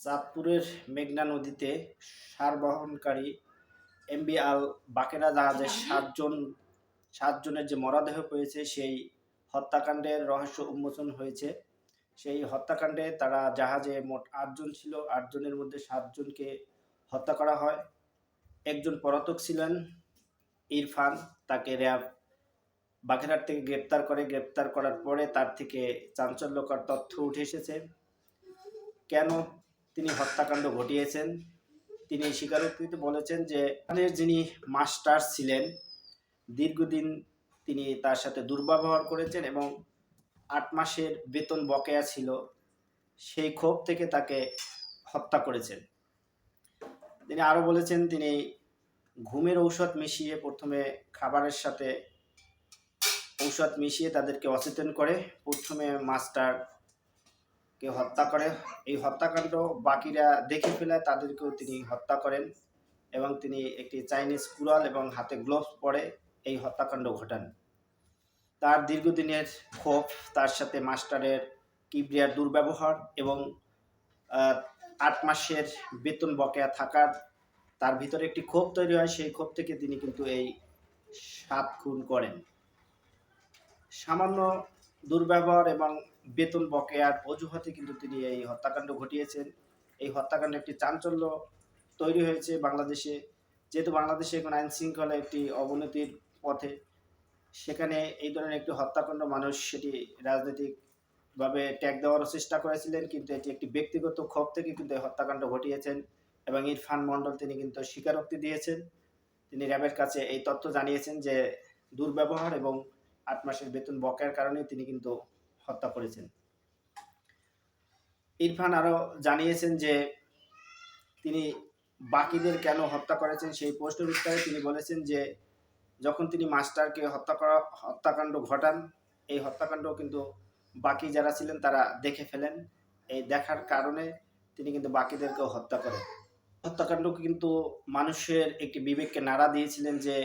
চাঁদপুরের মেঘনা নদীতে সার বহনকারী এমবি আল বাকেরা জাহাজে সাতজন সাতজনের যে মরাদেহ পেয়েছে সেই হত্যাকাণ্ডের রহস্য উন্মোচন হয়েছে। সেই হত্যাকাণ্ডে তারা জাহাজে মোট আটজন ছিল আটজনের মধ্যে সাতজনকে হত্যা করা হয়। একজন পলাতক ছিলেন ইরফান তাকে র্যাব বাগেরহাট থেকে গ্রেপ্তার করে। গ্রেপ্তার করার পরে তার থেকে চাঞ্চল্যকর তথ্য উঠে এসেছে। কেন তিনি হত্যাকাণ্ড ঘটিয়েছেন। তিনি স্বীকারোক্তিতে বলেছেন যে, আমাদের যিনি মাস্টার ছিলেন, দীর্ঘদিন তিনি তার সাথে দুর্ব্যবহার করেছেন এবং আট মাসের বেতন বকেয়া ছিল, সেই ক্ষোভ থেকে তাকে হত্যা করেছেন। তিনি আরও বলেছেন, তিনি ঘুমের ঔষধ মিশিয়ে প্রথমে খাবারের সাথে ঔষধ মিশিয়ে তাদেরকে অচেতন করে, প্রথমে মাস্টার কে হত্যা করে। এই হত্যাকাণ্ড বাকিরা দেখে ফেলায় তাদেরকেও তিনি হত্যা করেন এবং তিনি একটি চাইনিজ কুড়াল এবং হাতে গ্লোভস পরে এই হত্যাকাণ্ড ঘটান। তার দীর্ঘদিনের ক্ষোভ, তার সাথে মাস্টারের কিবরিয়ার দুর্ব্যবহার এবং আট মাসের বেতন বকেয়া থাকার তার ভিতরে একটি ক্ষোভ তৈরি হয়। সেই ক্ষোভ থেকে তিনি কিন্তু এই সাত খুন করেন। সামান্য দুর্ব্যবহার এবং বেতন বকেয়ার অজুহাতে কিন্তু তিনি এই হত্যাকাণ্ড ঘটিয়েছেন। এই হত্যাকাণ্ড একটি চাঞ্চল্য তৈরি হয়েছে বাংলাদেশে। যেহেতু বাংলাদেশে এখন আইন শৃঙ্খলা একটি অবনতির পথে, সেখানে এই ধরনের একটি হত্যাকাণ্ড মানুষ সেটি রাজনৈতিকভাবে ট্যাগ দেওয়ারও চেষ্টা করেছিলেন, কিন্তু এটি একটি ব্যক্তিগত ক্ষোভ থেকে কিন্তু এই হত্যাকাণ্ড ঘটিয়েছেন এবং ইরফান মণ্ডল তিনি কিন্তু স্বীকারোক্তি দিয়েছেন। তিনি র্যাবের কাছে এই তথ্য জানিয়েছেন যে দুর্ব্যবহার এবং আট মাসের বেতন বকেয়ার কারণে তিনি কিন্তু হত্যা করেছেন। ইরফান আরও জানিয়েছেন যে তিনি বাকিদের কেন হত্যা করেছেন সেই প্রশ্নের উত্তরে তিনি বলেছেন যে যখন তিনি মাস্টারকে হত্যা করা, হত্যাকাণ্ড ঘটান, এই হত্যাকাণ্ড কিন্তু বাকি যারা ছিলেন তারা দেখে ফেলেন। এই দেখার কারণে তিনি কিন্তু বাকিদেরকেও হত্যা করেন। হত্যাকাণ্ড কিন্তু মানুষের একটি বিবেককে নাড়া দিয়েছিলেন যে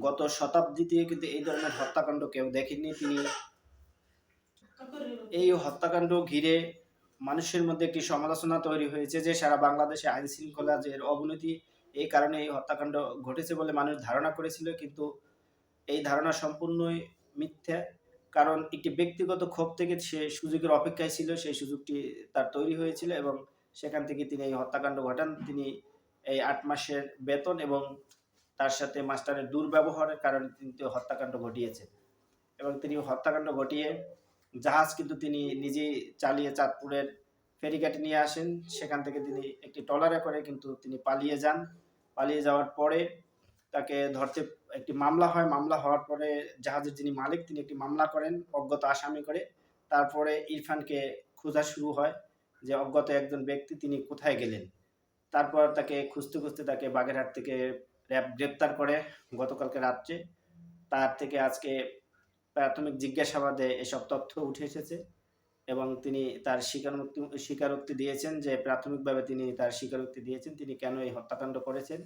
গত শতাব্দীতে কিন্তু এই ধরনের হত্যাকাণ্ড কেউ দেখেননি। তিনি এই হত্যাকাণ্ড ঘিরে মানুষের মধ্যে একটি সমালোচনা তৈরি হয়েছে যে সারা বাংলাদেশে আইন শৃঙ্খলা যে অবনতি, এই কারণে এই হত্যাকাণ্ড ঘটেছে বলে মানুষ ধারণা করেছিল। কিন্তু এই ধারণা সম্পূর্ণই মিথ্যা, কারণ একটি ব্যক্তিগত ক্ষোভ থেকে সে সুযোগের অপেক্ষায় ছিল, সেই সুযোগটি তার তৈরি হয়েছিল এবং সেখান থেকে তিনি এই হত্যাকাণ্ড ঘটান। তিনি এই আট মাসের বেতন এবং তার সাথে মাস্টারের দুর্ব্যবহারের কারণে তিনি হত্যাকাণ্ড ঘটিয়েছে এবং তিনি হত্যাকাণ্ড ঘটিয়ে জাহাজ কিন্তু তিনি নিজেই চালিয়ে চাঁদপুরের ফেরিঘাটে নিয়ে আসেন। সেখান থেকে তিনি একটি ট্রলারে করে কিন্তু তিনি পালিয়ে যান। পালিয়ে যাওয়ার পরে তাকে ধরতে একটি মামলা হয়। মামলা হওয়ার পরে জাহাজের যিনি মালিক, তিনি একটি মামলা করেন অজ্ঞত আসামি করে। তারপরে ইরফানকে খোঁজা শুরু হয় যে অজ্ঞত একজন ব্যক্তি তিনি কোথায় গেলেন। তারপর তাকে খুঁজতে খুঁজতে তাকে বাগেরহাট থেকে গ্রেপ্তার করে গতকালকে রাত্রে। তার থেকে আজকে প্রাথমিক জিজ্ঞাসাবাদে এসব তথ্য উঠে এসেছে এবং তিনি তার স্বীকারোক্তি স্বীকারোক্তি দিয়েছেন যে প্রাথমিকভাবে তিনি তার স্বীকারোক্তি দিয়েছেন, তিনি কেন এই হত্যাকাণ্ড করেছেন।